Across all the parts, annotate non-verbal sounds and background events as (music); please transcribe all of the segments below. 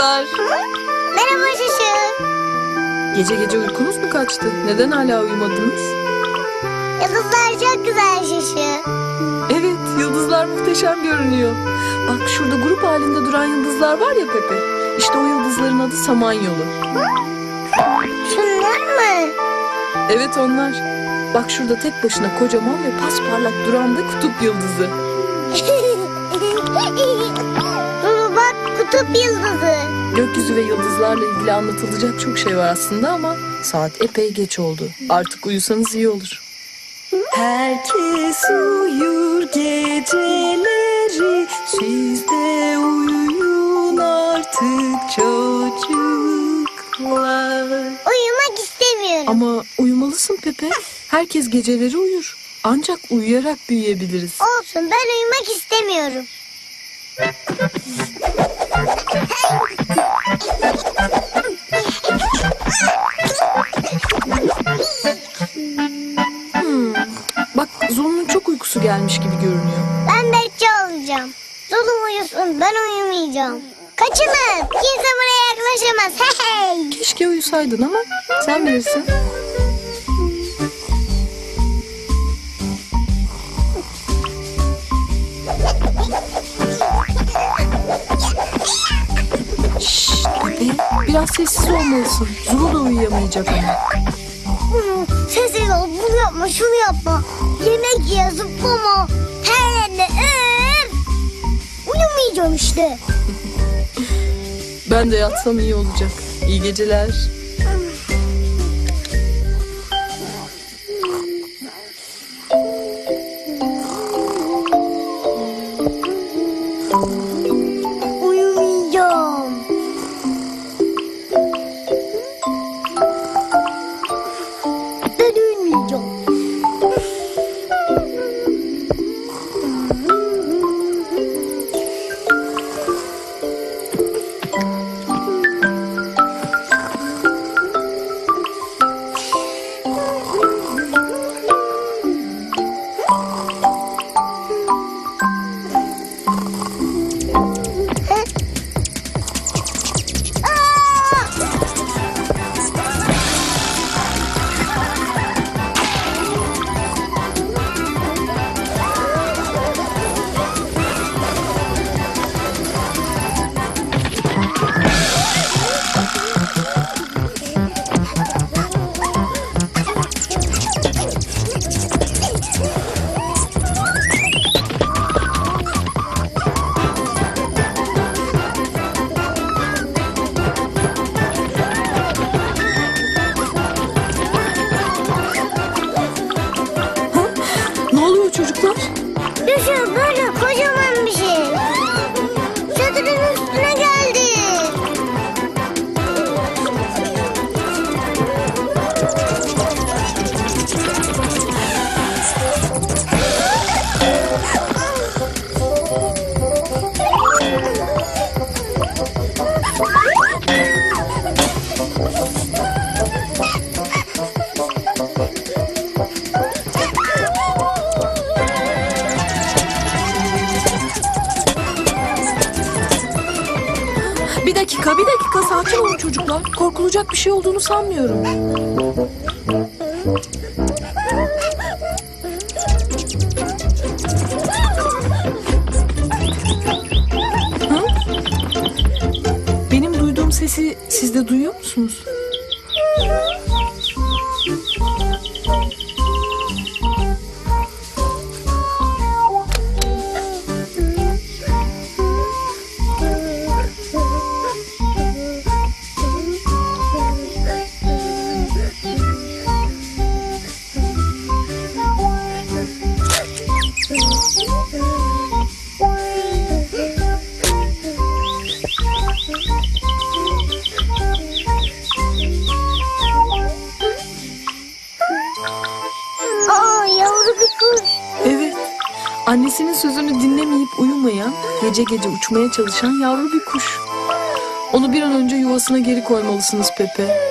çocuklar. Merhaba Şuşu. Gece gece uykunuz mu kaçtı? Neden hala uyumadınız? Yıldızlar çok güzel Şuşu. Evet, yıldızlar muhteşem görünüyor. Bak şurada grup halinde duran yıldızlar var ya Pepe. İşte o yıldızların adı Samanyolu. Şunlar mı? Evet onlar. Bak şurada tek başına kocaman ve pasparlak duran da kutup yıldızı. (laughs) Kutup yıldızı. Gökyüzü ve yıldızlarla ilgili anlatılacak çok şey var aslında ama saat epey geç oldu. Artık uyusanız iyi olur. Herkes uyur geceleri Siz de uyuyun artık çocuklar Uyumak istemiyorum. Ama uyumalısın Pepe. Herkes geceleri uyur. Ancak uyuyarak büyüyebiliriz. Olsun ben uyumak istemiyorum. Kaçılın. Kimse buraya yaklaşamaz. Hey. Keşke uyusaydın ama sen bilirsin. Pepe, biraz sessiz olmalısın. Zulu da uyuyamayacak ama. Hmm, Sessiz ol bunu yapma şunu yapma. Yemek ye zıplama. Her yerine öf. Uyumayacağım işte. Ben de yatsam iyi olacak. İyi geceler. Bir dakika, bir dakika sakin olun çocuklar. Korkulacak bir şey olduğunu sanmıyorum. Hı? Benim duyduğum sesi siz de duyuyor musunuz? Dinlemeyip uyumayan, gece gece uçmaya çalışan yavru bir kuş. Onu bir an önce yuvasına geri koymalısınız Pepe.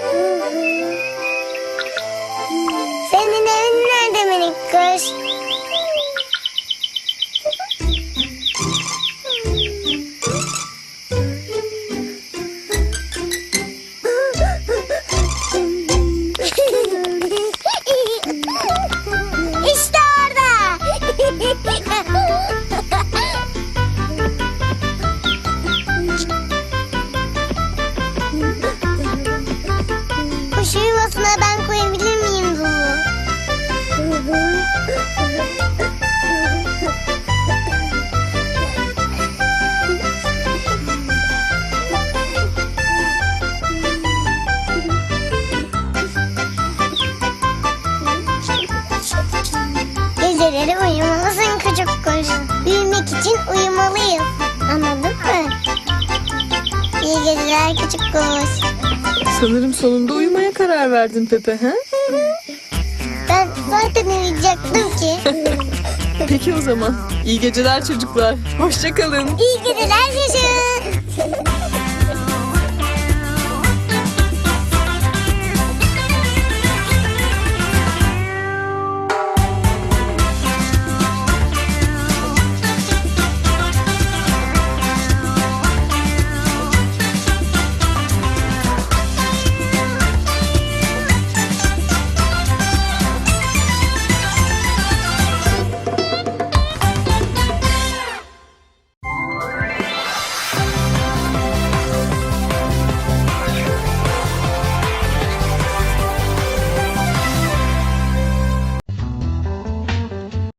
Kuş. Sanırım sonunda uyumaya karar verdin Pepe ha? Ben zaten uyuyacaktım ki. (laughs) Peki o zaman. İyi geceler çocuklar. Hoşçakalın. İyi geceler Şuşu.